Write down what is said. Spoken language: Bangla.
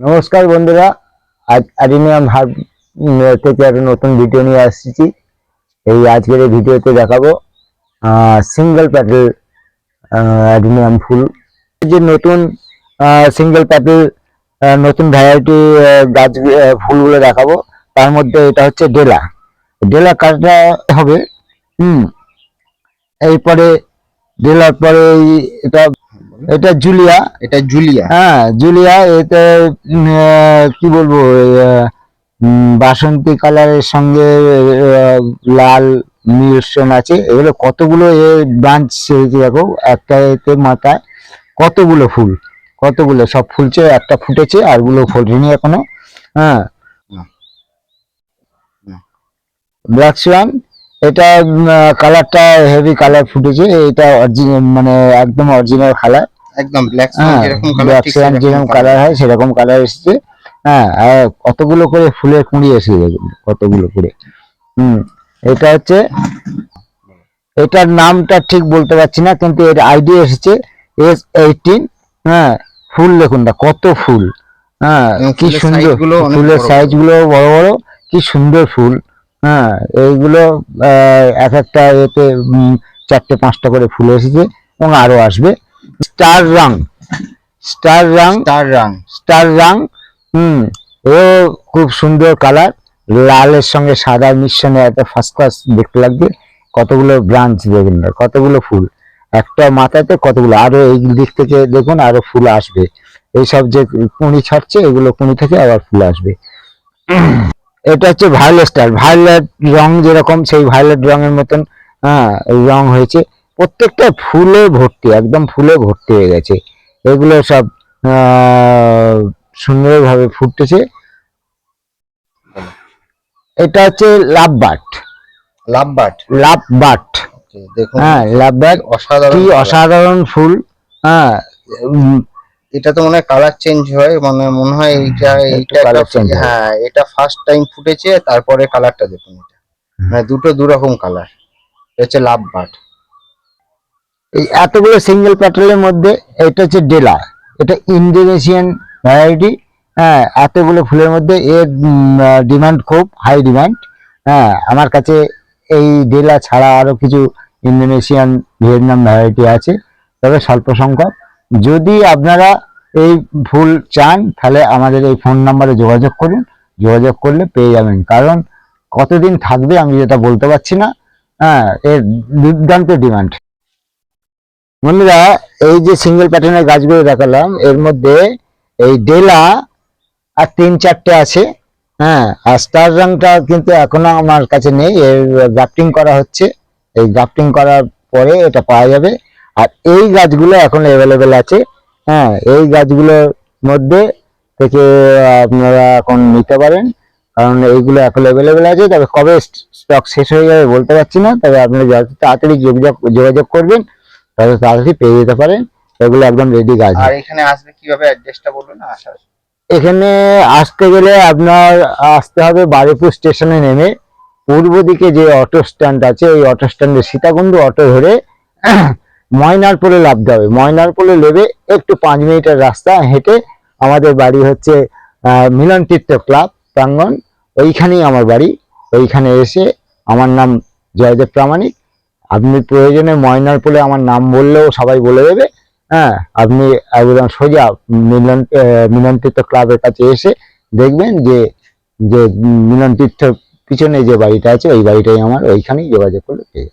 নমস্কার বন্ধুরা। আজ অ্যাডিনিয়াম হার্ব থেকে একটা নতুন ভিডিও নিয়ে আসছি। এই আজকের এই ভিডিওতে দেখাবো সিঙ্গেল প্যাটেল অ্যাডিনিয়াম ফুল। যে নতুন সিঙ্গেল প্যাটেল নতুন ভ্যারাইটি গাছ ফুলগুলো দেখাবো। তার মধ্যে এটা হচ্ছে ডেলা। ডেলা কাটা হবে, হুম এরপরে ডেলার পরে এটা এটা জুলিয়া। এটা জুলিয়া। হ্যাঁ জুলিয়া এতে কি বলব বাসন্তী কালারের সঙ্গে লাল মিশ্রণ আছে। এগুলো কতগুলো এ ব্রাঞ্চ দেখো একটা এতে মাথায় কতগুলো ফুল কতগুলো সব ফুলছে একটা ফুটেছে আরগুলো ফোটেনি এখনও। হ্যাঁ। হুম। ব্ল্যাক সোয়ান এটা কালারটা হেভি কালার ফুটেছে। এটা অরিজিনাল মানে একদম অরিজিনাল কালার একদম ব্ল্যাক হ্যাঁ যেরকম কালার ঠিক স্যান্ড যেরকম কালার হয় সেরকম কালার এসেছে। হ্যাঁ আর কতগুলো করে ফুলের কুঁড়ি এসে কতগুলো করে। হুম এটা হচ্ছে এটার নামটা ঠিক বলতে পারছি না কিন্তু এর আইডি এসেছে এস এইটিন হ্যাঁ ফুল দেখুন না কত ফুল। হ্যাঁ কি সুন্দর ফুলের বড় বড়। সাইজগুলো বড় বড় কি সুন্দর ফুল। হ্যাঁ এইগুলো এক একটা এতে চারটে পাঁচটা করে ফুল এসেছে এবং আরও আসবে। স্টার রাং স্টার রাং স্টার রাং। স্টার রাং হুম ও খুব সুন্দর কালার। লালের সঙ্গে সাদা মিশ্রণে একটা ফার্স্ট ক্লাস দেখতে লাগবে। কতগুলো ব্রাঞ্চ দেখুন না, কতগুলো ফুল। একটা মাথাতে কতগুলো আরও এই দিক থেকে দেখুন আরও ফুল আসবে। এইসব যে কুঁড়ি ছাড়ছে এগুলো কুঁড়ি থেকে আবার ফুল আসবে। এটা হচ্ছে ভায়োলেট স্টার ভায়োলেট রং যেরকম সেই ভায়োলেট রঙের মতন হ্যাঁ রং হয়েছে। প্রত্যেকটা ফুলে ভর্তি একদম ফুলে ভর্তি হয়ে গেছে। এগুলো সব সুন্দরভাবে ফুটতেছে। এটা হচ্ছে love but love but love but দেখুন। হ্যাঁ লাভ বাট অসাধারণ অসাধারণ ফুল। হ্যাঁ এটা তো মনে হয় কালার চেঞ্জ হয় মানে মনে হয় এইটা এইটা একটা- change হয়। এটা ফার্স্ট টাইম ফুটেছে তারপরে কালারটা দেখুন এটা। মানে দুটো দু রকম কালার হচ্ছে লাভ বাট এই এতগুলো সিঙ্গেল প্যাটেলের মধ্যে এটা হচ্ছে ডেলা এটা ইন্দোনেশিয়ান ভ্যারাইটি হ্যাঁ এতগুলো ফুলের মধ্যে এর ডিমান্ড খুব হাই ডিমান্ড হ্যাঁ আমার কাছে এই ডেলা ছাড়া আরও কিছু ইন্দোনেশিয়ান ভিয়েতনাম ভ্যারাইটি আছে। তবে স্বল্প সংখ্যক। যদি আপনারা এই ফুল চান, তাহলে আমাদের এই ফোন নাম্বারে যোগাযোগ করুন। যোগাযোগ করলে পেয়ে যাবেন। কারণ কতদিন থাকবে আমি যেটা বলতে পারছি না। হ্যাঁ এর দুর্দান্ত ডিমান্ড। বন্ধুরা, এই যে সিঙ্গেল প্যাটার্নের গাছগুলো দেখালাম, এর মধ্যে এই ডেলা আর তিন চারটে আছে। হ্যাঁ আর স্টার রংটা কিন্তু এখনও আমার কাছে নেই। এর গ্রাফটিং করা হচ্ছে। এই গ্রাফটিং করার পরে এটা পাওয়া যাবে। আর এই গাছগুলো এখন অ্যাভেলেবেল আছে। হ্যাঁ এই গাছগুলোর মধ্যে থেকে আপনারা এখন নিতে পারেন। কারণ এইগুলো এখন অ্যাভেলেবেল আছে। তবে কবে স্টক শেষ হয়ে যাবে বলতে পারছি না। তবে আপনারা যত তাড়াতাড়ি যোগাযোগ যোগাযোগ করবেন তত তাড়াতাড়ি পেয়ে যেতে পারেন। এগুলো একদম রেডি গাছ। আর এখানে আসবে কীভাবে? অ্যাড্রেসটা বলুন না আসার এখানে আসতে গেলে আপনার আসতে হবে বারিপুর স্টেশনে নেমে। পূর্ব দিকে যে অটো স্ট্যান্ড আছে ওই অটো স্ট্যান্ডে সীতাকুণ্ড অটো ধরে ময়নারপুরে নামতে হবে ময়নারপুরে নেবে একটু পাঁচ মিনিটের রাস্তা হেঁটে আমাদের বাড়ি হচ্ছে মিলন তীর্থ ক্লাব প্রাঙ্গন ওইখানেই আমার বাড়ি। ওইখানে এসে আমার নাম জয়দেব প্রামাণিক। আপনি প্রয়োজনে ময়নারপুরে আমার নাম বললেও সবাই বলে দেবে। হ্যাঁ আপনি একদম সোজা মিলন মিলন তীর্থ ক্লাবের কাছে এসে দেখবেন যে যে মিলন তীর্থ পিছনে যে বাড়িটা আছে, ওই বাড়িটাই আমার। ওইখানেই যোগাযোগ করলে পেয়ে।